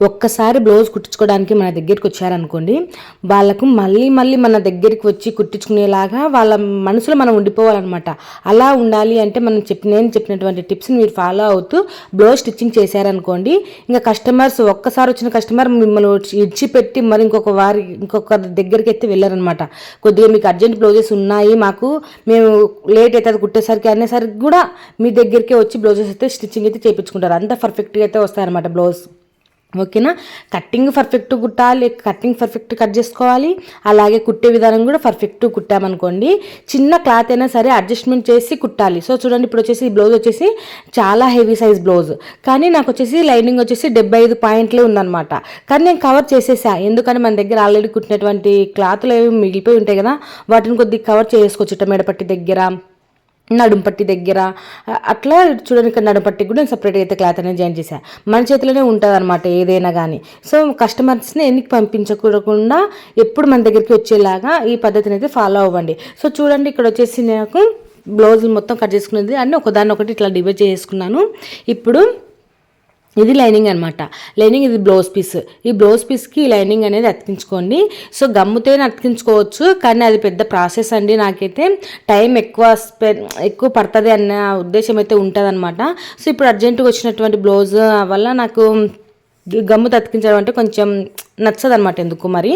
ఒక్కసారి బ్లౌజ్ కుట్టించుకోవడానికి మన దగ్గరికి వచ్చారనుకోండి వాళ్ళకు మళ్ళీ మళ్ళీ మన దగ్గరికి వచ్చి కుట్టించుకునేలాగా వాళ్ళ మనసులో మనం ఉండిపోవాలన్నమాట. అలా ఉండాలి అంటే మనం చెప్పి నేను చెప్పినటువంటి టిప్స్ని మీరు ఫాలో అవుతూ బ్లౌజ్ స్టిచ్చింగ్ చేశారనుకోండి ఇంకా కస్టమర్స్ ఒక్కసారి వచ్చిన కస్టమర్ మిమ్మల్ని ఇచ్చిపెట్టి మరి ఇంకొక వారి ఇంకొక దగ్గరికి అయితే వెళ్ళారనమాట కొద్దిగా మీకు అర్జెంట్ బ్లౌజెస్ ఉన్నాయి మాకు మేము లేట్ అవుతుంది కుట్టేసరికి అనేసరికి కూడా మీ దగ్గరికే వచ్చి బ్లౌజెస్ అయితే స్టిచ్చింగ్ అయితే చేయించుకుంటారు. అంత పర్ఫెక్ట్గా అయితే వస్తాయన్నమాట బ్లౌజ్. ఓకేనా? కట్టింగ్ పర్ఫెక్ట్ కుట్టాలి కట్టింగ్ పర్ఫెక్ట్ కట్ చేసుకోవాలి. అలాగే కుట్టే విధానం కూడా పర్ఫెక్ట్ కుట్టామనుకోండి. చిన్న క్లాత్ అయినా సరే అడ్జస్ట్మెంట్ చేసి కుట్టాలి. సో చూడండి ఇప్పుడు వచ్చేసి ఈ బ్లౌజ్ వచ్చేసి చాలా హెవీ సైజ్ బ్లౌజ్ కానీ నాకు వచ్చేసి లైనింగ్ వచ్చేసి డెబ్బై ఐదు పాయింట్లే ఉందన్నమాట. కానీ నేను కవర్ చేసేసా. ఎందుకని మన దగ్గర ఆల్రెడీ కుట్టినటువంటి క్లాత్లు ఏవి మిగిలిపోయి ఉంటాయి కదా వాటిని కొద్దిగా కవర్ చేసుకోవచ్చు. మెడపట్టి దగ్గర. నడుంపట్టి దగ్గర. అట్లా చూడండి ఇక్కడ నడుంపట్టి కూడా నేను సపరేట్గా అయితే క్లాత్ అనేది జాయిన్ చేశాను మన చేతిలోనే ఉంటుంది అనమాట ఏదైనా కానీ సో కస్టమర్స్ని ఎన్నికి పంపించకూడకుండా ఎప్పుడు మన దగ్గరికి వచ్చేలాగా ఈ పద్ధతిని అయితే ఫాలో అవ్వండి. సో చూడండి ఇక్కడ వచ్చేసి నాకు బ్లౌజ్ మొత్తం కట్ చేసుకునేది అన్నీ ఒకదాన్ని ఒకటి ఇట్లా డివైడ్ చేసుకున్నాను. ఇప్పుడు ఇది లైనింగ్ అనమాట లైనింగ్ ఇది బ్లౌజ్ పీస్. ఈ బ్లౌజ్ పీస్కి లైనింగ్ అనేది అతికించుకోండి. సో గమ్ముతోనే అతికించుకోవచ్చు కానీ అది పెద్ద ప్రాసెస్ అండి. నాకైతే టైం ఎక్కువ ఎక్కువ పడుతుంది అన్న ఉద్దేశం అయితే ఉంటుంది సో ఇప్పుడు అర్జెంటుగా వచ్చినటువంటి బ్లౌజ్ వల్ల నాకు గమ్ము అతికించడం అంటే కొంచెం నచ్చదు అనమాట ఎందుకు మరి?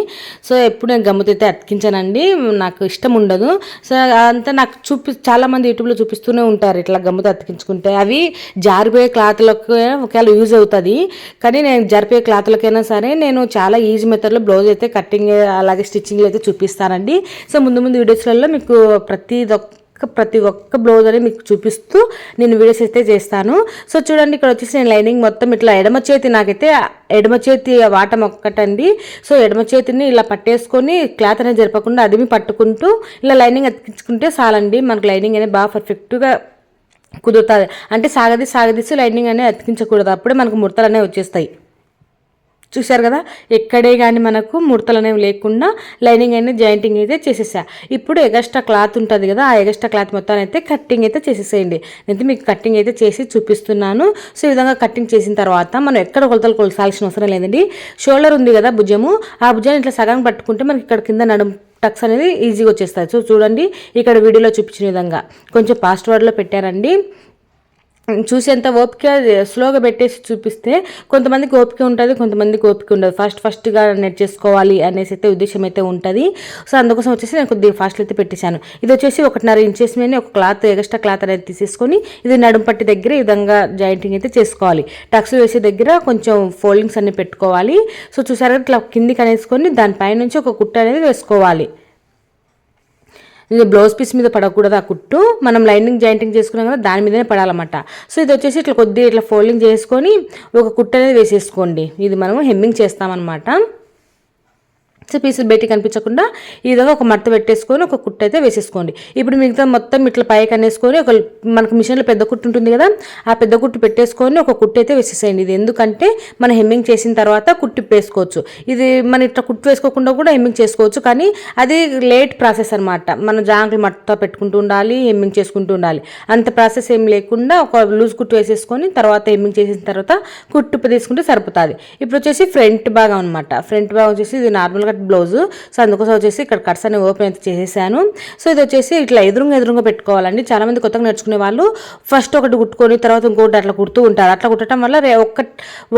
సో ఎప్పుడు నేను గమ్ముతో అయితే అతికించానండి నాకు ఇష్టం ఉండదు. సో అంతా నాకు చూపి చాలామంది యూట్యూబ్లో చూపిస్తూనే ఉంటారు ఇట్లా గమ్ముతో అతికించుకుంటే అవి జారిపోయే క్లాత్లకు ఒకవేళ యూజ్ అవుతుంది. కానీ నేను జారిపోయే క్లాత్లకైనా సరే నేను చాలా ఈజీ మెథడ్లో బ్లౌజ్ అయితే కటింగ్ అలాగే స్టిచ్చింగ్లు అయితే చూపిస్తానండి. సో ముందు ముందు వీడియోస్లలో మీకు ప్రతి ప్రతి ఒక్క బ్లౌజ్ అని మీకు చూపిస్తూ నేను వీడియోస్ అయితే చేస్తాను. సో చూడండి ఇక్కడ వచ్చేసి నేను లైనింగ్ మొత్తం ఇట్లా ఎడమ చేతి నాకైతే ఎడమ చేతి వాటం ఒక్కటండి. సో ఎడమ చేతిని ఇలా పట్టేసుకొని క్లాత్ అనేది జరపకుండా అదిమి పట్టుకుంటూ ఇలా లైనింగ్ అతికించుకుంటే చాలండి మనకు లైనింగ్ అనేది బాగా పర్ఫెక్ట్గా కుదురుతుంది. అంటే సాగదీసి సాగదీసి లైనింగ్ అనేది అతికించకూడదు అప్పుడే మనకు ముడతలు అనేవి వచ్చేస్తాయి. చూశారు కదా? ఎక్కడే కానీ మనకు ముడతలు అనేవి లేకుండా లైనింగ్ అనేది జాయింటింగ్ అయితే చేసేసా. ఇప్పుడు ఎగస్ట్రా క్లాత్ ఉంటుంది కదా ఆ ఎగస్ట్రా క్లాత్ మొత్తాన్ని అయితే కట్టింగ్ అయితే చేసేసేయండి. అయితే మీకు కట్టింగ్ అయితే చేసి చూపిస్తున్నాను. సో ఈ విధంగా కట్టింగ్ చేసిన తర్వాత మనం ఎక్కడ కొలతలు కొలసాల్సిన అవసరం లేదండి. షోల్డర్ ఉంది కదా భుజము ఆ భుజాన్ని ఇట్లా సగం పట్టుకుంటే మనకి ఇక్కడ కింద నడుము టక్స్ అనేది ఈజీగా వచ్చేస్తాయి. సో చూడండి ఇక్కడ వీడియోలో చూపించిన విధంగా. కొంచెం పాస్వర్డ్లో పెట్టారండి. చూసేంత ఓపిక స్లోగా పెట్టేసి చూపిస్తే కొంతమందికి ఓపిక ఉంటుంది కొంతమందికి ఓపిక ఉండదు. ఫస్ట్ ఫస్ట్గా నెట్ చేసుకోవాలి అనేసి అయితే ఉద్దేశం అయితే ఉంటుంది. సో అందుకోసం వచ్చేసి నేను కొద్దిగా ఫాస్ట్లో అయితే పెట్టేశాను. ఇది వచ్చేసి ఒకటిన్నర ఇంచెస్ మీద ఒక క్లాత్ ఎక్స్ట్రా క్లాత్ అనేది తీసేసుకొని ఇది నడుంపట్టి దగ్గర ఈ విధంగా జాయింటింగ్ అయితే చేసుకోవాలి. టక్స్ వేసే దగ్గర కొంచెం ఫోల్డింగ్స్ అన్ని పెట్టుకోవాలి. సో చూసారా ఇట్లా కిందికి అనేసుకొని దానిపైనుంచి ఒక కుట్ట అనేది వేసుకోవాలి. ఇది బ్లౌజ్ పీస్ మీద పడకూడదు ఆ కుట్టు మనం లైనింగ్ జాయింటింగ్ చేసుకున్నాం కదా దాని మీదనే పడాలన్నమాట. సో ఇది వచ్చేసి ఇట్లా కొద్దిగా ఇట్లా ఫోల్డింగ్ చేసుకొని ఒక కుట్టు అనేది వేసేసుకోండి. ఇది మనము హెమ్మింగ్ చేస్తామన్నమాట. సో పీసులు బయటికి కనిపించకుండా ఈ విధంగా ఒక మడత పెట్టేసుకొని ఒక కుట్టు అయితే వేసేసుకోండి. ఇప్పుడు మిగతా మొత్తం ఇట్లా పైకి అనేసుకొని ఒక మనకు మిషన్లో పెద్ద కుట్టు ఉంటుంది కదా ఆ పెద్ద కుట్టు పెట్టేసుకొని ఒక కుట్టు అయితే వేసేసేయండి. ఇది ఎందుకంటే మనం హెమ్మింగ్ చేసిన తర్వాత కుట్టు వేసుకోవచ్చు. ఇది మన ఇట్లా కుట్టు వేసుకోకుండా కూడా హెమ్మింగ్ చేసుకోవచ్చు. కానీ అది లేట్ ప్రాసెస్ అనమాట మన జాంగులు మట్ట పెట్టుకుంటూ ఉండాలి హెమ్మింగ్ చేసుకుంటూ ఉండాలి. అంత ప్రాసెస్ ఏం లేకుండా ఒక లూజ్ కుట్టు వేసేసుకొని తర్వాత హెమ్మింగ్ చేసిన తర్వాత కుట్టు తీసుకుంటే సరిపోతుంది. ఇప్పుడు వచ్చేసి ఫ్రంట్ భాగం అనమాట ఫ్రంట్ భాగం వచ్చేసి ఇది నార్మల్గా కట్ బ్లౌజ్ సో అందుకోసం వచ్చేసి ఇక్కడ కట్స్ అనేవి ఓపెన్ అయితే చేసేసాను. సో ఇది వచ్చేసి ఇట్లా ఎదురుగా ఎదురుగా పెట్టుకోవాలండి. చాలామంది కొత్తగా నేర్చుకునే వాళ్ళు ఫస్ట్ ఒకటి కుట్టుకొని తర్వాత ఇంకోటి అట్లా కుడుతూ ఉంటారు. అట్లా కుట్టడం వల్ల ఒక్క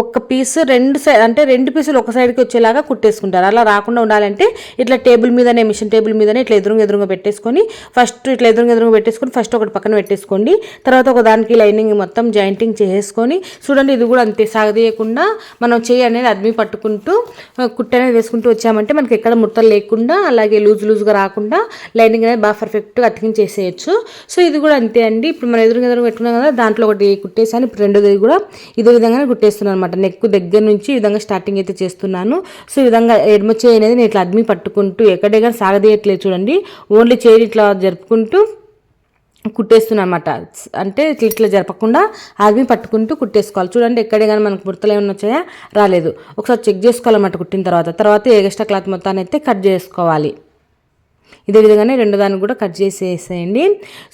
ఒక్క పీస్ రెండు సైడ్ అంటే రెండు పీసులు ఒక సైడ్కి వచ్చేలాగా కుట్టేసుకుంటారు. అలా రాకుండా ఉండాలంటే ఇట్లా టేబుల్ మీదనే మిషన్ టేబుల్ మీదనే ఇట్లా ఎదురుగా ఎదురుగా పెట్టేసుకొని ఫస్ట్ ఇట్లా ఎదురుగా ఎదురుగా పెట్టేసుకొని ఫస్ట్ ఒకటి పక్కన పెట్టేసుకోండి. తర్వాత ఒక దానికి లైనింగ్ మొత్తం జాయింటింగ్ చేసేసుకొని చూడండి ఇది కూడా అంతే సాగదీయకుండా మనం చేయి అనేది అద్మి పట్టుకుంటూ కుట్ట అనేది వేసుకుంటూ వచ్చామంటే అంటే మనకి ఎక్కడ ముట్టలు లేకుండా అలాగే లూజ్ లూజ్గా రాకుండా లైనింగ్ అనేది బాగా పర్ఫెక్ట్గా అతికించేసేయచ్చు సో ఇది కూడా అంతే అండి. ఇప్పుడు మనం ఎదురు ఎదురు పెట్టుకున్నాం కదా దాంట్లో ఒకటి కుట్టేసాను. ఇప్పుడు రెండోది కూడా ఇదే విధంగానే కుట్టేస్తున్నాను అనమాట నెక్ దగ్గర నుంచి ఈ విధంగా స్టార్టింగ్ అయితే చేస్తున్నాను. సో ఈ విధంగా ఎడమ చేయి అనేది నేను ఇట్లా అద్మి పట్టుకుంటూ ఎక్కడే కానీ సాగదీయట్లేదు చూడండి. ఓన్లీ చేయి ఇట్లా జరుపుకుంటూ కుట్టేస్తున్నా అనమాట అంటే ఇట్లా ఇట్లా జరపకుండా ఆర్మీ పట్టుకుంటూ కుట్టేసుకోవాలి. చూడండి ఎక్కడే కానీ మనకు ముడతలు ఏమైనా వచ్చాయా? రాలేదు. ఒకసారి చెక్ చేసుకోవాలన్నమాట కుట్టిన తర్వాత. తర్వాత ఎగస్ట్రా క్లాత్ మొత్తాన్ని అయితే కట్ చేసుకోవాలి. ఇదే విధంగానే రెండో దాన్ని కూడా కట్ చేసేసేయండి.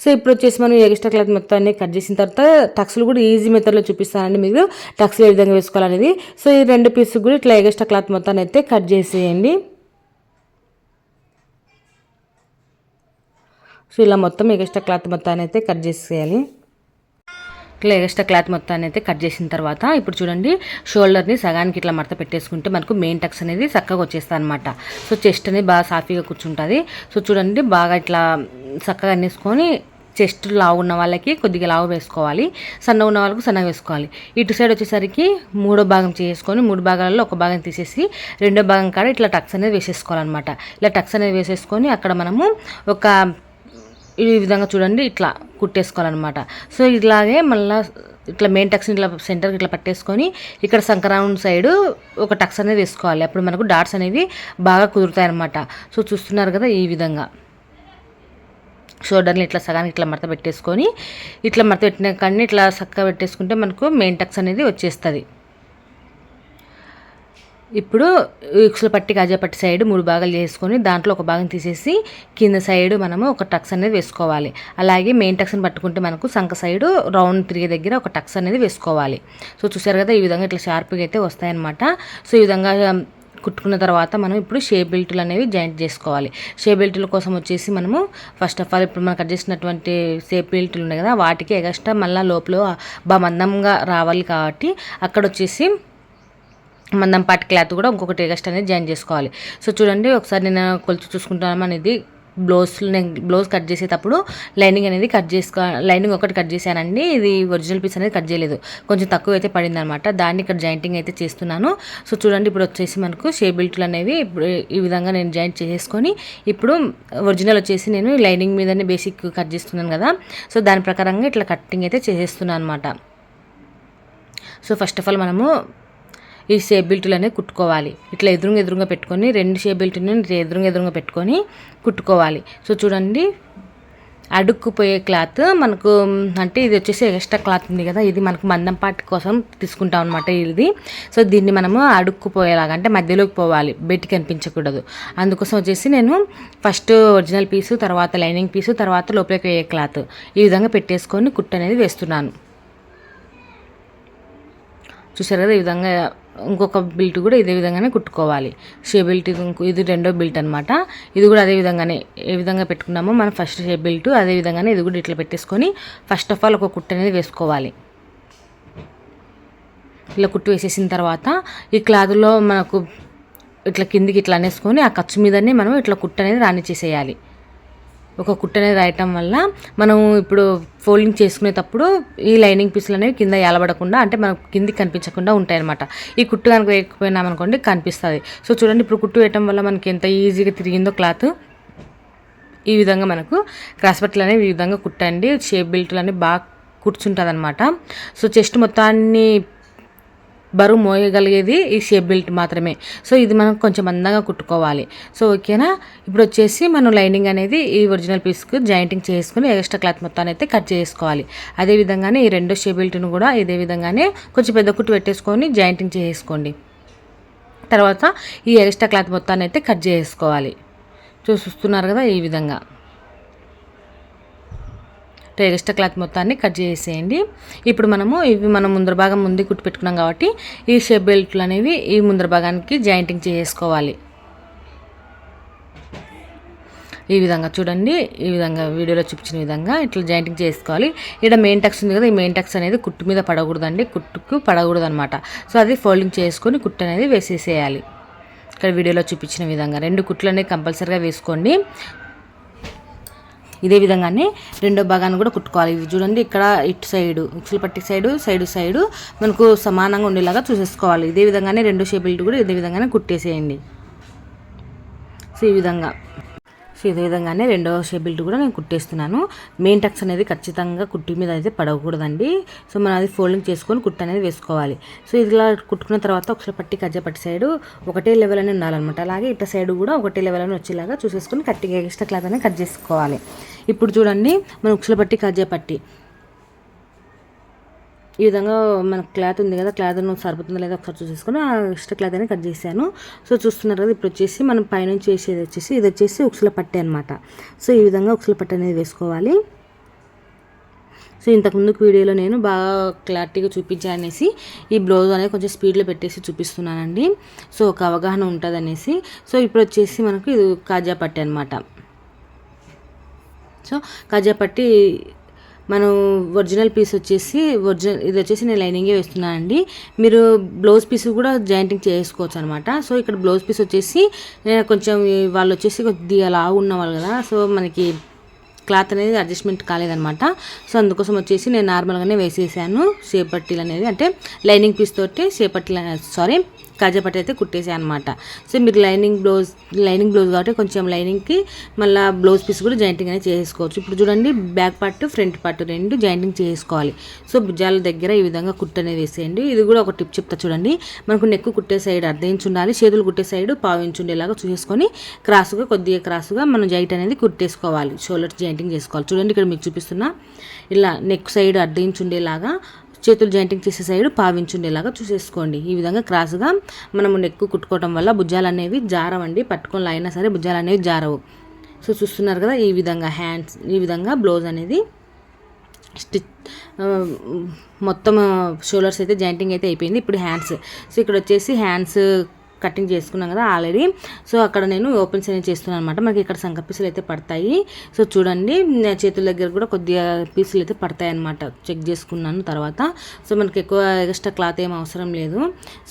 సో ఇప్పుడు వచ్చేసి మనం ఎక్స్ట్రా క్లాత్ మొత్తాన్ని కట్ చేసిన తర్వాత టక్స్లు కూడా ఈజీ మెథడ్లో చూపిస్తానండి మీకు. టక్స్లు ఏ విధంగా వేసుకోవాలనేది. సో ఈ రెండు పీస్ కూడా ఇట్లా ఎక్స్ట్రా క్లాత్ మొత్తాన్ని అయితే కట్ చేసేయండి. సో ఇలా మొత్తం ఎగస్ట్రా క్లాత్ మొత్తాన్ని అయితే కట్ చేసేయాలి. ఇట్లా ఎక్స్ట్రా క్లాత్ మొత్తాన్ని అయితే కట్ చేసిన తర్వాత ఇప్పుడు చూడండి షోల్డర్ని సగానికి ఇట్లా మడత పెట్టేసుకుంటే మనకు మెయిన్ టక్స్ అనేది చక్కగా వచ్చేస్తుంది అనమాట సో చెస్ట్ అనేది బాగా సాఫీగా కూర్చుంటుంది. సో చూడండి బాగా ఇట్లా చక్కగా అనేసుకొని చెస్ట్ లావు ఉన్న వాళ్ళకి కొద్దిగా లావు వేసుకోవాలి. సన్న ఉన్న వాళ్ళకి సన్నగా వేసుకోవాలి. ఇటు సైడ్ వచ్చేసరికి మూడో భాగం చేసుకొని మూడు భాగాలలో ఒక భాగం తీసేసి రెండో భాగం కాడ ఇట్లా టక్స్ అనేది వేసేసుకోవాలన్నమాట. ఇలా టక్స్ అనేది వేసేసుకొని అక్కడ మనము ఒక ఈ విధంగా చూడండి ఇట్లా కుట్టేసుకోవాలన్నమాట. సో ఇలాగే మళ్ళీ ఇట్లా మెయిన్ టక్స్ ఇట్లా సెంటర్కి ఇట్లా పట్టేసుకొని ఇక్కడ సంక్రౌండ్ సైడ్ ఒక టక్స్ అనేది వేసుకోవాలి. అప్పుడు మనకు డాట్స్ అనేవి బాగా కుదురుతాయి అనమాట సో చూస్తున్నారు కదా ఈ విధంగా. షోల్డర్ని ఇట్లా సగానికి ఇట్లా మడత పెట్టేసుకొని ఇట్లా మడత పెట్టిన కానీ ఇట్లా చక్కగా పెట్టేసుకుంటే మనకు మెయిన్ టక్స్ అనేది వచ్చేస్తుంది. ఇప్పుడు ఉక్సుల పట్టి కాజా పట్టి సైడ్ మూడు భాగాలు చేసుకొని దాంట్లో ఒక భాగం తీసేసి కింద సైడ్ మనము ఒక టక్స్ అనేది వేసుకోవాలి. అలాగే మెయిన్ టక్స్ని పట్టుకుంటే మనకు సంక సైడ్ రౌండ్ తిరిగే దగ్గర ఒక టక్స్ అనేది వేసుకోవాలి. సో చూసారు కదా ఈ విధంగా ఇట్లా షార్ప్గా అయితే వస్తాయన్నమాట. సో ఈ విధంగా కుట్టుకున్న తర్వాత మనం ఇప్పుడు షేప్ బెల్టులు అనేవి జాయింట్ చేసుకోవాలి. షేప్ బెల్టుల కోసం వచ్చేసి మనము ఫస్ట్ ఆఫ్ ఆల్ ఇప్పుడు మనం కట్ చేసినటువంటి షేప్ బెల్టులు ఉన్నాయి కదా వాటికి ఎగస్ట్రా మళ్ళీ లోపల బాగా మందంగా రావాలి కాబట్టి అక్కడ వచ్చేసి మందం పాటి క్లాత్ కూడా ఇంకొకటి ఎగస్ట్ అనేది జాయిన్ చేసుకోవాలి. సో చూడండి ఒకసారి నేను కొలిచి చూసుకుంటాను అనేది బ్లౌజ్ నేను బ్లౌజ్ కట్ చేసేటప్పుడు లైనింగ్ అనేది కట్ చేసుకో లైనింగ్ ఒకటి కట్ చేశానండి. ఇది ఒరిజినల్ పీస్ అనేది కట్ చేయలేదు. కొంచెం తక్కువ అయితే పడింది అనమాట దాన్ని ఇక్కడ జాయింటింగ్ అయితే చేస్తున్నాను. సో చూడండి ఇప్పుడు వచ్చేసి మనకు షే బెల్ట్లు అనేవి ఇప్పుడు ఈ విధంగా నేను జాయింట్ చేసేసుకొని ఇప్పుడు ఒరిజినల్ వచ్చేసి నేను లైనింగ్ మీదనే బేసిక్ కట్ చేస్తున్నాను కదా. సో దాని ప్రకారంగా ఇట్లా కట్టింగ్ అయితే చేసేస్తున్నాను అనమాట. సో ఫస్ట్ ఆఫ్ ఆల్ మనము ఈ షేప్ బెల్ట్లు అనేవి కుట్టుకోవాలి. ఇట్లా ఎదురుగా ఎదురుగా పెట్టుకొని రెండు షేప్ బెల్ట్ని ఎదురుగా ఎదురుగా పెట్టుకొని కుట్టుకోవాలి. సో చూడండి. అడుక్కుపోయే క్లాత్ మనకు అంటే ఇది వచ్చేసి ఎక్స్ట్రా క్లాత్ ఉంది కదా ఇది మనకు మందం పాటి కోసం తీసుకుంటాం అనమాట ఇది. సో దీన్ని మనము అడుక్కుపోయేలాగా అంటే మధ్యలోకి పోవాలి బెట్టి కనిపించకూడదు. అందుకోసం వచ్చేసి నేను ఫస్ట్ ఒరిజినల్ పీసు తర్వాత లైనింగ్ పీసు తర్వాత లోపలికి వేయే క్లాత్. ఈ విధంగా పెట్టేసుకొని కుట్టు అనేది వేస్తున్నాను. చూసారు కదా ఈ విధంగా ఇంకొక బిల్ట్ కూడా ఇదే విధంగానే కుట్టుకోవాలి. షే బిల్ట్ ఇది రెండో బిల్ట్ అనమాట ఇది కూడా అదే విధంగానే ఏ విధంగా పెట్టుకున్నామో మనం ఫస్ట్ షే బిల్ట్ అదే విధంగానే ఇది కూడా ఇట్లా పెట్టేసుకొని ఫస్ట్ ఆఫ్ ఆల్ ఒక కుట్టు అనేది వేసుకోవాలి. ఇలా కుట్టు వేసేసిన తర్వాత ఈ క్లాత్లో మనకు ఇట్లా కిందికి ఇట్లా అనేసుకొని ఆ ఖర్చు మీదనే మనం ఇట్లా కుట్టు అనేది రానిచ్చేసేయాలి ఒక కుట్ట అనేది రాయటం వల్ల మనం ఇప్పుడు ఫోల్డింగ్ చేసుకునేటప్పుడు ఈ లైనింగ్ పీసులు అనేవి కింద ఏలబడకుండా అంటే మనకు కింది కనిపించకుండా ఉంటాయన్నమాట. ఈ కుట్టు కనుక వేయకపోయినామనుకోండి కనిపిస్తుంది. సో చూడండి ఇప్పుడు కుట్టు వేయటం వల్ల మనకి ఎంత ఈజీగా తిరిగిందో క్లాత్. ఈ విధంగా మనకు క్రాస్ బట్టలు అనేవి ఈ విధంగా కుట్టండి. షేప్ బెల్ట్లు అనేవి బాగా కూర్చుంటుంది అనమాట సో చెస్ట్ మొత్తాన్ని బరువు మోయగలిగేది ఈ షేప్ బెల్ట్ మాత్రమే. సో ఇది మనం కొంచెం అందంగా కుట్టుకోవాలి. సో ఓకేనా? ఇప్పుడు వచ్చేసి మనం లైనింగ్ అనేది ఈ ఒరిజినల్ పీస్కు జాయింటింగ్ చేసుకుని ఎక్స్ట్రా క్లాత్ మొత్తాన్ని అయితే కట్ చేసుకోవాలి. అదేవిధంగానే ఈ రెండో షేప్ బెల్ట్ను కూడా ఇదే విధంగానే కొంచెం పెద్ద కుట్టు పెట్టేసుకొని జాయింటింగ్ చేసుకోండి. తర్వాత ఈ ఎక్స్ట్రా క్లాత్ మొత్తాన్ని అయితే కట్ చేసుకోవాలి. చూస్తున్నారు కదా ఈ విధంగా. ఎక్స్ట్రా క్లాత్ మొత్తాన్ని కట్ చేసేయండి. ఇప్పుడు మనము ఇవి మనం ముందర భాగం ముందు కుట్టి పెట్టుకున్నాం కాబట్టి ఈ షేప్ బెల్ట్లు అనేవి ఈ ముందర భాగానికి జాయింటింగ్ చేసుకోవాలి ఈ విధంగా చూడండి ఈ విధంగా వీడియోలో చూపించిన విధంగా ఇట్లా జాయింటింగ్ చేసుకోవాలి. ఇక్కడ మెయిన్ టక్స్ ఉంది కదా ఈ మెయిన్ టక్స్ అనేది కుట్టు మీద పడకూడదండి కుట్టుకు పడకూడదు అనమాట సో అది ఫోల్డింగ్ చేసుకొని కుట్టు అనేది వేసేసేయాలి. ఇక్కడ వీడియోలో చూపించిన విధంగా రెండు కుట్లు అనేది కంపల్సరీగా వేసుకోండి. ఇదే విధంగానే రెండో భాగాన్ని కూడా కుట్టుకోవాలి. ఇది చూడండి ఇక్కడ ఇటు సైడు ఉక్సులు పట్టి సైడు సైడు సైడు మనకు సమానంగా ఉండేలాగా చూసేసుకోవాలి. ఇదే విధంగానే రెండు షేపులు కూడా ఇదే విధంగానే కుట్టేసేయండి. సో ఈ విధంగా. సో ఇదే విధంగానే రెండవ షేబిల్ట్ కూడా నేను కుట్టేస్తున్నాను. మెయిన్ టక్స్ అనేది ఖచ్చితంగా కుట్టి మీద అయితే పడకూడదండి. సో మనం అది ఫోల్డింగ్ చేసుకొని కుట్టు అనేది వేసుకోవాలి. సో ఇలా కుట్టుకున్న తర్వాత ఒకసారి పట్టి కజ్జ పట్టి సైడు ఒకటే లెవెల్ అని ఉండాలన్నమాట. అలాగే ఇట్ట సైడ్ కూడా ఒకటే లెవెల్ అని వచ్చేలాగా చూసేసుకొని కట్టి ఎక్స్ట్రా క్లాత్ అనేది కట్ చేసుకోవాలి. ఇప్పుడు చూడండి మనం ఉక్సుల పట్టి కజ్జా పట్టి. ఈ విధంగా మన క్లాత్ ఉంది కదా క్లాత్ సరిపోతుందా లేదా ఒకసారి చూసేసుకొని ఆ ఎక్స్ట్రా క్లాత్ అనేది కట్ చేశాను. సో చూస్తున్నారు కదా ఇప్పుడు వచ్చేసి మనం పైనుంచి వేసేది వచ్చేసి ఇది వచ్చేసి ఉక్సుల పట్టే అనమాట సో ఈ విధంగా ఉక్సుల పట్టు అనేది వేసుకోవాలి. సో ఇంతకుముందుకు వీడియోలో నేను బాగా క్లారిటీగా చూపించాలనేసి ఈ బ్లౌజ్ అనేది కొంచెం స్పీడ్లో పెట్టేసి చూపిస్తున్నానండి. సో ఒక అవగాహన ఉంటుంది అనేసి సో ఇప్పుడు వచ్చేసి మనకు ఇది కాజా పట్టి అనమాట సో కాజా పట్టి మనం ఒరిజినల్ పీస్ వచ్చేసి ఒరిజినల్ ఇది వచ్చేసి నేను లైనింగే వేస్తున్నానండి మీరు బ్లౌజ్ పీస్ కూడా జాయింటింగ్ చేసుకోవచ్చు అనమాట సో ఇక్కడ బ్లౌజ్ పీస్ వచ్చేసి కొంచెం వాళ్ళు వచ్చేసి కొద్దిగా లావు ఉన్నవాళ్ళు కదా సో మనకి క్లాత్ అనేది అడ్జస్ట్మెంట్ కాలేదనమాట సో అందుకోసం వచ్చేసి నేను నార్మల్గానే వేసేసాను. షేపట్టీలు అనేది అంటే లైనింగ్ పీస్ తోటి షేపట్టీలు సారీ కాజా పట్టు అయితే కుట్టేసాయి అనమాట సో మీరు లైనింగ్ బ్లౌజ్ లైనింగ్ బ్లౌజ్ కాబట్టి కొంచెం లైనింగ్కి మళ్ళీ బ్లౌజ్ పీస్ కూడా జాయింటింగ్ అనేది చేసుకోవచ్చు. ఇప్పుడు చూడండి బ్యాక్ పార్ట్ ఫ్రంట్ పార్ట్ రెండు జాయింటింగ్ చేసుకోవాలి. సో భుజాల దగ్గర ఈ విధంగా కుట్టు అనేది వేసేయండి. ఇది కూడా ఒక టిప్ చెప్తా చూడండి. మనకు నెక్ కుట్టే సైడ్ అర్ధ ఇంచు ఉండాలి చేతులు కుట్టే సైడ్ పావు ఇంచు ఉండేలాగా చూసేసుకొని క్రాస్గా కొద్దిగా క్రాస్గా మనం జైట్ అనేది కుట్టేసుకోవాలి. షోల్డర్ జాయింటింగ్ చేసుకోవాలి. చూడండి ఇక్కడ మీకు చూపిస్తున్నా. ఇలా నెక్ సైడ్ అర్ధ ఇంచు ఉండేలాగా చేతులు జాయింటింగ్ చేసే సైడ్ పావించుండేలాగా చూసేసుకోండి. ఈ విధంగా క్రాస్గా మనము నెక్కు కుట్టుకోవటం వల్ల భుజాలు అనేవి జారవండి. పట్టుకొని అయినా సరే భుజాలు అనేవి జారవు. సో చూస్తున్నారు కదా ఈ విధంగా హ్యాండ్స్ ఈ విధంగా బ్లౌజ్ అనేది స్టిచ్ మొత్తం షోల్డర్స్ అయితే జాయింటింగ్ అయితే అయిపోయింది. ఇప్పుడు హ్యాండ్స్ సో ఇక్కడ వచ్చేసి హ్యాండ్స్ కటింగ్ చేసుకున్నాం కదా ఆల్రెడీ. సో అక్కడ నేను ఓపెన్స్ అనేది చేస్తున్నాను అనమాట మనకి ఇక్కడ సంక పీసులు అయితే పడతాయి. సో చూడండి చేతుల దగ్గర కూడా కొద్దిగా పీసులు అయితే పడతాయి అనమాట చెక్ చేసుకున్నాను తర్వాత. సో మనకి ఎక్కువ ఎక్స్ట్రా క్లాత్ ఏం అవసరం లేదు.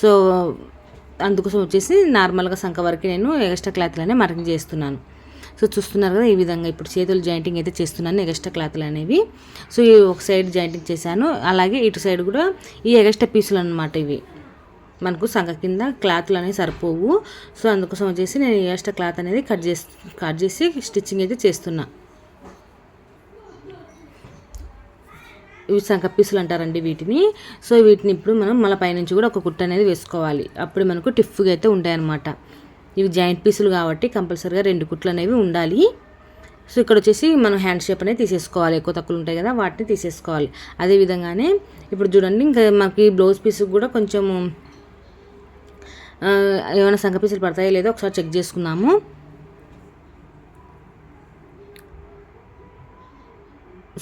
సో అందుకోసం వచ్చేసి నార్మల్గా సంక వరకు నేను ఎక్స్ట్రా క్లాత్లనే మార్కింగ్ చేస్తున్నాను. సో చూస్తున్నారు కదా ఈ విధంగా ఇప్పుడు చేతులు జాయింటింగ్ అయితే చేస్తున్నాను ఎగస్ట్రా క్లాత్లు అనేవి. సో ఈ ఒక సైడ్ జాయింటింగ్ చేశాను. అలాగే ఇటు సైడ్ కూడా ఈ ఎగస్ట్రా పీసులు అనమాట ఇవి. మనకు సగ కింద క్లాత్లు అనేవి సరిపోవు. సో అందుకోసం వచ్చేసి నేను ఎక్స్ట్రా క్లాత్ అనేది కట్ చేసి కట్ చేసి స్టిచ్చింగ్ అయితే చేస్తున్నా. ఇవి సంఖ పీసులు అంటారండి వీటిని. సో వీటిని ఇప్పుడు మనం మళ్ళీ పైనుంచి కూడా ఒక కుట్ట అనేది వేసుకోవాలి. అప్పుడు మనకు టిఫ్గా అయితే ఉంటాయన్నమాట. ఇవి జాయింట్ పీసులు కాబట్టి కంపల్సరీగా రెండు కుట్లు అనేవి ఉండాలి. సో ఇక్కడ వచ్చేసి మనం హ్యాండ్ షేప్ అనేది తీసేసుకోవాలి. ఎక్కువ తక్కువలు ఉంటాయి కదా వాటిని తీసేసుకోవాలి. అదే విధంగానే ఇప్పుడు చూడండి ఇంకా మనకి బ్లౌజ్ పీస్ కూడా కొంచెం ఏమైనా సంఘ పీసులు పడతాయో లేదో ఒకసారి చెక్ చేసుకుందాము.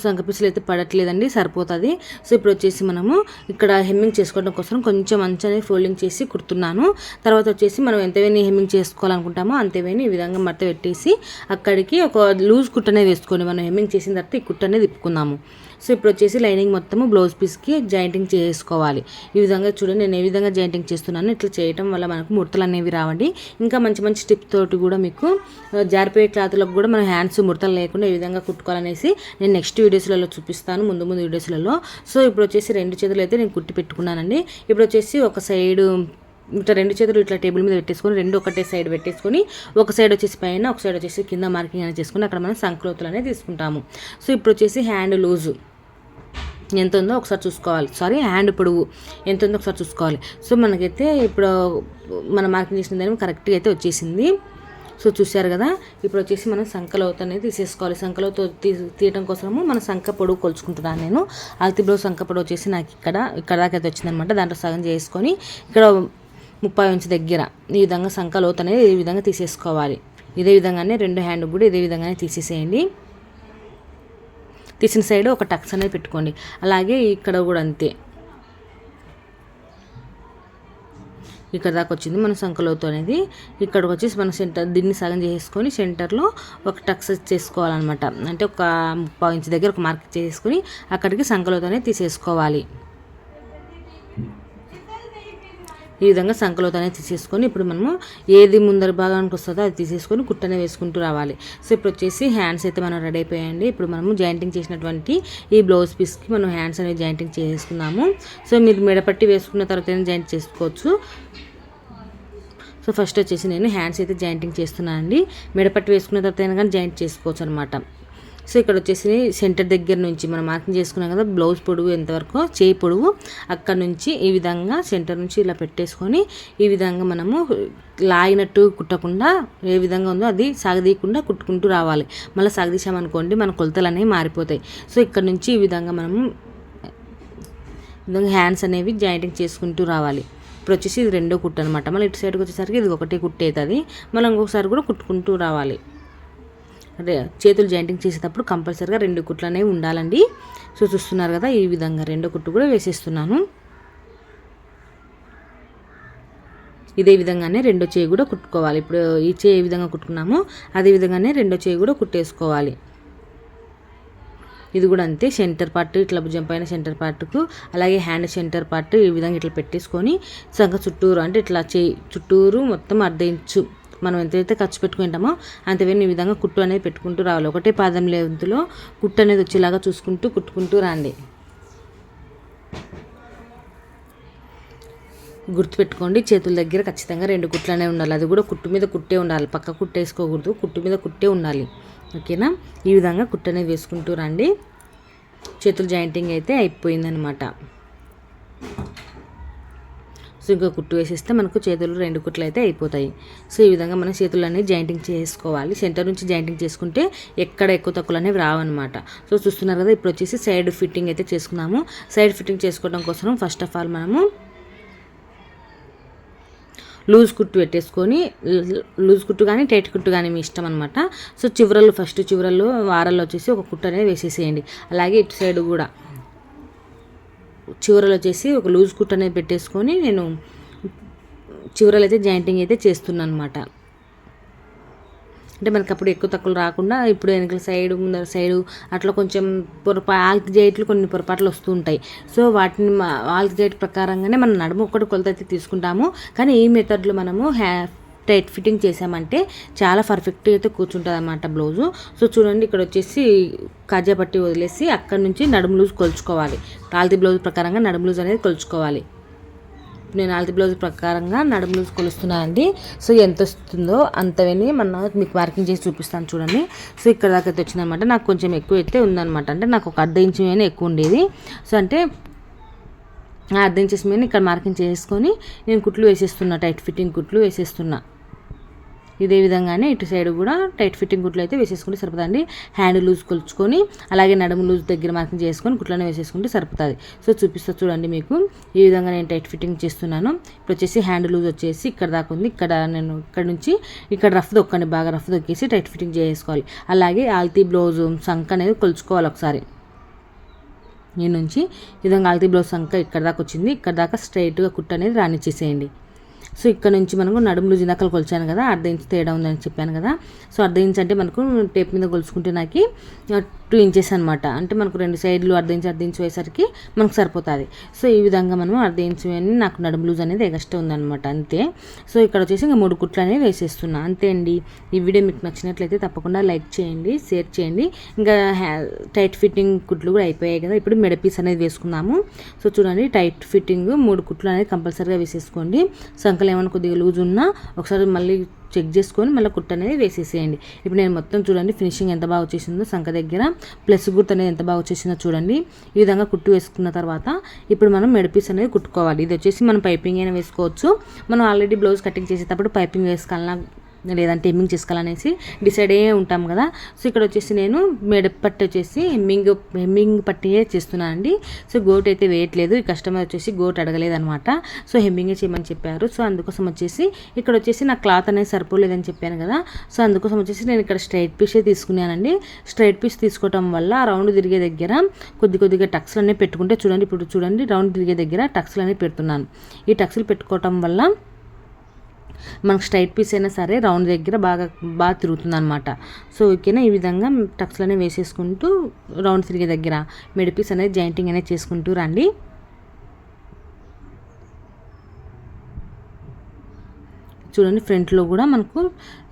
సంఘ పీసులు అయితే పడట్లేదండి సరిపోతుంది. సో ఇప్పుడు వచ్చేసి మనము ఇక్కడ హెమ్మింగ్ చేసుకోవడం కోసం కొంచెం మంచి ఫోల్డింగ్ చేసి కుడుతున్నాను. తర్వాత వచ్చేసి మనం ఎంతవేని హెమ్మింగ్ చేసుకోవాలనుకుంటామో అంతవేని ఈ విధంగా మడత పెట్టేసి అక్కడికి ఒక లూజ్ కుట్టనే అనేది వేసుకొని మనం హెమ్మింగ్ చేసిన తర్వాత ఈ కుట్టనే అనేది తిప్పుకుందాము. సో ఇప్పుడు వచ్చేసి లైనింగ్ మొత్తము బ్లౌజ్ పీస్కి జాయింటింగ్ చేసుకోవాలి. ఈ విధంగా చూడండి నేను ఏ విధంగా జాయింటింగ్ చేస్తున్నాను ఇట్లా చేయటం వల్ల మనకు ముడతలు అనేవి రావండి. ఇంకా మంచి మంచి టిప్ తోటి కూడా మీకు జారిపోయే క్లాత్లకు కూడా మన హ్యాండ్స్ ముడతలు లేకుండా ఈ విధంగా కుట్టుకోవాలనేసి నేను నెక్స్ట్ వీడియోస్లలో చూపిస్తాను ముందు ముందు వీడియోస్లలో. సో ఇప్పుడు వచ్చేసి రెండు చేతులు అయితే నేను కుట్టి పెట్టుకున్నానండి. ఇప్పుడు వచ్చేసి ఒక సైడు ఇట్లా రెండు చేతులు ఇట్లా టేబుల్ మీద పెట్టేసుకొని రెండు ఒకటే సైడ్ పెట్టేసుకొని ఒక సైడ్ వచ్చేసి పైన ఒక సైడ్ వచ్చేసి కింద మార్కింగ్ అనేది చేసుకుని అక్కడ మనం సంక్రోతులు అనేది తీసుకుంటాము. సో ఇప్పుడు వచ్చేసి హ్యాండ్ లూజు. ఎంత ఉందో ఒకసారి చూసుకోవాలి. సారీ హ్యాండ్ పొడవు. ఎంత ఉందో ఒకసారి చూసుకోవాలి. సో మనకైతే ఇప్పుడు మన మార్కింగ్ చేసిన దాని కరెక్ట్గా అయితే వచ్చేసింది. సో చూశారు కదా? ఇప్పుడు వచ్చేసి మనం సంకలవుత అనేది తీసేసుకోవాలి. సంకలవుతో తీ తీయడం కోసము మన సంక పొడవు కొలుచుకుంటున్నాను నేను. అల్తి బ్లౌజ్ సంక పొడవు వచ్చేసి నాకు ఇక్కడ ఇక్కడ దాకా అయితే వచ్చిందనమాట దాంట్లో సగం చేసుకొని ఇక్కడ ముప్పై ఇంచు దగ్గర ఈ విధంగా సంకలోత్ అనేది ఈ విధంగా తీసేసుకోవాలి. ఇదే విధంగానే రెండు హ్యాండ్ కూడా ఇదే విధంగానే తీసేసేయండి. తీసిన సైడ్ ఒక టక్స్ అనేది పెట్టుకోండి. అలాగే ఇక్కడ కూడా అంతే. ఇక్కడ దాకా వచ్చింది మన సంకలోతు అనేది. ఇక్కడికి వచ్చేసి మన సెంటర్ దీన్ని సగం చేసుకొని సెంటర్లో ఒక టక్స్ చేసుకోవాలన్నమాట. అంటే ఒక ముప్పై ఇంచ్ దగ్గర ఒక మార్క్ చేసుకొని అక్కడికి సంకలోతు అనేది తీసేసుకోవాలి. ఈ విధంగా సంకలోత అనేది తీసేసుకొని ఇప్పుడు మనము ఏది ముందర భాగానికి వస్తుందో అది తీసేసుకొని కుట్టనే వేసుకుంటూ రావాలి. సో ఇప్పుడు వచ్చేసి హ్యాండ్స్ అయితే మనం రెడీ అయిపోయాయండి. ఇప్పుడు మనము జాయింటింగ్ చేసినటువంటి ఈ బ్లౌజ్ పీస్కి మనం హ్యాండ్స్ అనేది జాయింటింగ్ చేసుకున్నాము సో మీరు మెడపట్టి వేసుకున్న తర్వాత జాయింట్ చేసుకోవచ్చు. సో ఫస్ట్ వచ్చేసి నేను హ్యాండ్స్ అయితే జాయింటింగ్ చేస్తున్నానండి. మెడపట్టి వేసుకున్న తర్వాత కానీ జాయింట్ చేసుకోవచ్చు అనమాట సో ఇక్కడ వచ్చేసి సెంటర్ దగ్గర నుంచి మనం మార్కింగ్ చేసుకున్నాం కదా బ్లౌజ్ పొడుగు ఎంతవరకు చేయి పొడుగు అక్కడ నుంచి ఈ విధంగా సెంటర్ నుంచి ఇలా పెట్టేసుకొని ఈ విధంగా మనము లాగినట్టు కుట్టకుండా ఏ విధంగా ఉందో అది సాగదీయకుండా కుట్టుకుంటూ రావాలి. మళ్ళీ సాగదీసామనుకోండి మన కొలతలు అనేవి మారిపోతాయి. సో ఇక్కడ నుంచి ఈ విధంగా మనము విధంగా హ్యాండ్స్ అనేవి జాయింటింగ్ చేసుకుంటూ రావాలి. ఇప్పుడు వచ్చేసి ఇది రెండో కుట్టు అనమాట మళ్ళీ ఇటు సైడ్కి వచ్చేసరికి ఇది ఒకటి కుట్టేది మనం ఇంకొకసారి కూడా కుట్టుకుంటూ రావాలి. చేతులు జాయింటింగ్ చేసేటప్పుడు కంపల్సరీగా రెండు కుట్లు అనేవి ఉండాలండి. సో చూస్తున్నారు కదా ఈ విధంగా రెండో కుట్టు కూడా వేసేస్తున్నాను. ఇదే విధంగానే రెండో చేయి కూడా కుట్టుకోవాలి. ఇప్పుడు ఈ చేయి ఏ విధంగా కుట్టుకున్నామో అదే విధంగానే రెండో చేయి కూడా కుట్టేసుకోవాలి. ఇది కూడా అంతే సెంటర్ పార్ట్ ఇట్లా భుజం పైన సెంటర్ పార్ట్కు అలాగే హ్యాండ్ సెంటర్ పార్ట్ ఈ విధంగా ఇట్లా పెట్టేసుకొని సంఖ చుట్టూరు అంటే ఇట్లా చేయి చుట్టూరు మొత్తం అర్ధ ఇంచు మనం ఎంతైతే ఖర్చు పెట్టుకుంటామో అంతవేని ఈ విధంగా కుట్టు అనేది పెట్టుకుంటూ రావాలి. ఒకటే పాదం లేదులో కుట్టు అనేది వచ్చేలాగా చూసుకుంటూ కుట్టుకుంటూ రండి. గుర్తుపెట్టుకోండి చేతుల దగ్గర ఖచ్చితంగా రెండు కుట్లనే ఉండాలి. అది కూడా కుట్టు మీద కుట్టే ఉండాలి. పక్క కుట్టేసుకోకూడదు కుట్టు మీద కుట్టే ఉండాలి. ఓకేనా? ఈ విధంగా కుట్టు అనేది వేసుకుంటూ రండి. చేతుల జాయింటింగ్ అయితే అయిపోయిందనమాట సో ఇంకా కుట్టు వేసేస్తే మనకు చేతులు రెండు కుట్లు అయితే అయిపోతాయి. సో ఈ విధంగా మనం చేతులు అనేవి జాయింటింగ్ చేసుకోవాలి. సెంటర్ నుంచి జాయింటింగ్ చేసుకుంటే ఎక్కడ ఎక్కువ తక్కువలు అనేవి రావన్నమాట. సో చూస్తున్నారు కదా ఇప్పుడు వచ్చేసి సైడ్ ఫిట్టింగ్ అయితే చేసుకున్నాము. సైడ్ ఫిట్టింగ్ చేసుకోవడం కోసం ఫస్ట్ ఆఫ్ ఆల్ మనము లూజ్ కుట్టు పెట్టేసుకొని లూజ్ కుట్టు కానీ టైట్ కుట్టు కానీ మీ ఇష్టం అనమాట సో చివరలు ఫస్ట్ చివరలు వారాల్లో వచ్చేసి ఒక కుట్టు అనేది వేసేసేయండి. అలాగే ఇటు సైడ్ కూడా చివరలు వచ్చేసి ఒక లూజ్ కుట్ అనేది పెట్టేసుకొని నేను చివరలు అయితే జాయింటింగ్ అయితే చేస్తున్నాను అనమాట అంటే మనకి అప్పుడు ఎక్కువ తక్కువలు రాకుండా ఇప్పుడు వెనకల సైడ్ ముందర సైడు అట్లా కొంచెం పొరపా ఆల్కి జైట్లు కొన్ని పొరపాట్లు వస్తూ ఉంటాయి. సో వాటిని ఆల్కి జైట్ ప్రకారంగానే మనం నడుము ఒక్కటి కొలత అయితే తీసుకుంటాము. కానీ ఈ మెథడ్లో మనము హ్యా టైట్ ఫిట్టింగ్ చేసామంటే చాలా పర్ఫెక్ట్గా అయితే కూర్చుంటుంది అనమాట బ్లౌజు. సో చూడండి ఇక్కడ వచ్చేసి కాజా పట్టి వదిలేసి అక్కడ నుంచి నడుము లూజ్ కొలుచుకోవాలి. తాల్తీ బ్లౌజ్ ప్రకారంగా నడుము లూజ్ అనేది కొలుచుకోవాలి. నేను ఆల్తి బ్లౌజ్ ప్రకారంగా నడుము లూజ్ కొలుస్తున్నానండి సో ఎంత వస్తుందో అంత విని మన మీకు మార్కింగ్ చేసి చూపిస్తాను చూడండి. సో ఇక్కడ దాకా అయితే వచ్చిందనమాట నాకు కొంచెం ఎక్కువ అయితే ఉందనమాట అంటే నాకు ఒక అర్ధ ఇంచు ఎక్కువ ఉండేది. సో అంటే అర్థం చేసి మీద ఇక్కడ మార్కింగ్ చేసుకొని నేను కుట్లు వేసేస్తున్నా టైట్ ఫిట్టింగ్ కుట్లు వేసేస్తున్నా. ఇదే విధంగానే ఇటు సైడ్ కూడా టైట్ ఫిట్టింగ్ కుట్లు అయితే వేసేసుకుంటే సరిపోతుంది హ్యాండ్ లూజ్ కొలుచుకొని అలాగే నడుము లూజ్ దగ్గర మార్కింగ్ చేసుకొని కుట్లనే వేసేసుకుంటే సరిపోతుంది. సో చూపిస్తా చూడండి మీకు. ఈ విధంగా నేను టైట్ ఫిట్టింగ్ చేస్తున్నాను. ఇప్పుడు వచ్చేసి హ్యాండ్ లూజ్ వచ్చేసి ఇక్కడ దాకా ఉంది. ఇక్కడ నేను ఇక్కడ నుంచి ఇక్కడ రఫ్ దొక్కండి బాగా రఫ్ దొక్కేసి టైట్ ఫిట్టింగ్ చేసుకోవాలి. అలాగే ఆల్తీ బ్లౌజ్ సంక్ అనేది కొలుచుకోవాలి ఒకసారి. ఈ నుంచి ఈ విధంగా ఆల్తీ బ్లౌజ్ సంక ఇక్కడ దాకా వచ్చింది. ఇక్కడ దాకా స్ట్రైట్గా కుట్ట అనేది రానిచ్చేసేయండి. సో ఇక్కడ నుంచి మనకు నడుములు జినకలు కొలిచాను కదా అర్ధ ఇంచ్ తేడా ఉందని చెప్పాను కదా. సో అర్ధ ఇంచ్ అంటే మనకు టేప్ మీద కొలుచుకుంటే నాకు టూ ఇంచెస్ అనమాట అంటే మనకు రెండు సైడ్లు అర్ధ ఇంచ్ అర్ధ ఇంచ్ వేసరికి మనకు సరిపోతుంది. సో ఈ విధంగా మనం అర్ధ ఇంచ్ అని నాకు నడుము లూజ్ అనేది ఎగస్ట్ ఉందనమాట అంతే. సో ఇక్కడ వచ్చేసి ఇంకా మూడు కుట్లు అనేవి వేసేస్తున్నా అంతే అండి. ఈ వీడియో మీకు నచ్చినట్లయితే తప్పకుండా లైక్ చేయండి షేర్ చేయండి. ఇంకా టైట్ ఫిట్టింగ్ కుట్లు కూడా అయిపోయాయి కదా ఇప్పుడు మెడపీస్ అనేది వేసుకుందాము. సో చూడండి టైట్ ఫిట్టింగ్ మూడు కుట్లు అనేది కంపల్సరీగా వేసేసుకోండి. సంకలు ఏమైనా కొద్దిగా లూజ్ ఉన్నా ఒకసారి మళ్ళీ చెక్ చేసుకొని మళ్ళీ కుట్ట అనేది వేసేసేయండి. ఇప్పుడు నేను మొత్తం చూడండి ఫినిషింగ్ ఎంత బాగా వచ్చేసిందో సంఖ దగ్గర. ప్లస్ గుర్తు అనేది ఎంత బాగా వచ్చేసిందో చూడండి. ఈ విధంగా కుట్టు వేసుకున్న తర్వాత ఇప్పుడు మనం మెడపీస్ అనేది కుట్టుకోవాలి. ఇది వచ్చేసి మనం పైపింగ్ అయినా వేసుకోవచ్చు. మనం ఆల్రెడీ బ్లౌజ్ కటింగ్ చేసేటప్పుడు పైపింగ్ వేసుకోవాలన్నా లేదంటే హెమ్మింగ్ చేసుకోవాలనేసి డిసైడ్ అయ్యే ఉంటాం కదా. సో ఇక్కడ వచ్చేసి నేను మెడపట్టి వచ్చేసి హెమ్మింగ్ హెమ్మింగ్ పట్టియే చేస్తున్నాను అండి. సో గోట్ అయితే వేయట్లేదు. ఈ కస్టమర్ వచ్చేసి గోట్ అడగలేదు అనమాట సో హెమ్మింగే చేయమని చెప్పారు. సో అందుకోసం వచ్చేసి ఇక్కడ వచ్చేసి నా క్లాత్ అనేది సరిపోలేదని చెప్పాను కదా. సో అందుకోసం వచ్చేసి నేను ఇక్కడ స్ట్రైట్ పీసే తీసుకున్నానండి. స్ట్రైట్ పీస్ తీసుకోవటం వల్ల రౌండ్ తిరిగే దగ్గర కొద్ది కొద్దిగా టక్స్లు అనేవి పెట్టుకుంటే చూడండి ఇప్పుడు చూడండి రౌండ్ తిరిగే దగ్గర టక్స్లు అనేవి పెడుతున్నాను. ఈ టక్స్లు పెట్టుకోవటం వల్ల మనకు స్ట్రైట్ పీస్ అయినా సరే రౌండ్ దగ్గర బాగా బాగా తిరుగుతుంది అనమాట సో ఓకేనా? ఈ విధంగా టక్స్లోనే వేసేసుకుంటూ రౌండ్ తిరిగే దగ్గర మిడ్ పీస్ అనేది జాయింటింగ్ అనేది చేసుకుంటూ రండి. చూడండి ఫ్రంట్లో కూడా మనకు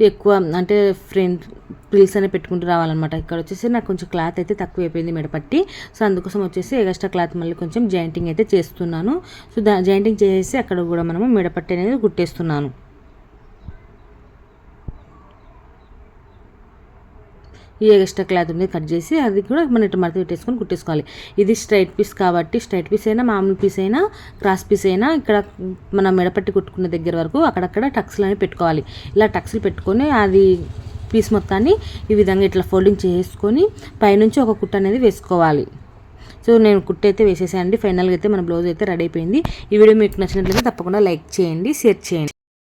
ఎక్కువ అంటే ఫ్రంట్ ప్రిల్స్ అనేవి పెట్టుకుంటూ రావాలన్నమాట. ఇక్కడ వచ్చేసి నాకు కొంచెం క్లాత్ అయితే తక్కువ అయిపోయింది మెడపట్టి. సో అందుకోసం వచ్చేసి ఎగస్ట్రా క్లాత్ మళ్ళీ కొంచెం జాయింటింగ్ అయితే చేస్తున్నాను. సో దా జాయింటింగ్ చేసేసి అక్కడ కూడా మనము మెడపట్టి అనేది కుట్టేస్తున్నాను. ఈ ఎక్స్ట్రా క్లాత్ ఉంది కట్ చేసి అది కూడా మనం ఇటు మడత పెట్టేసుకొని కుట్టేసుకోవాలి. ఇది స్ట్రైట్ పీస్ కాబట్టి స్ట్రైట్ పీస్ అయినా మామూలు పీస్ అయినా క్రాస్ పీస్ అయినా ఇక్కడ మన మెడపట్టి కుట్టుకున్న దగ్గర వరకు అక్కడక్కడ టక్స్లు అనేవి పెట్టుకోవాలి. ఇలా టక్స్లు పెట్టుకొని అది పీస్ మొత్తాన్ని ఈ విధంగా ఇట్లా ఫోల్డింగ్ చేసుకొని పైనుంచి ఒక కుట్ట అనేది వేసుకోవాలి. సో నేను కుట్టు అయితే వేసేసాను అండి ఫైనల్గా అయితే మన బ్లౌజ్ అయితే రెడీ అయిపోయింది. ఈ వీడియో మీకు నచ్చినట్లయితే తప్పకుండా లైక్ చేయండి షేర్ చేయండి.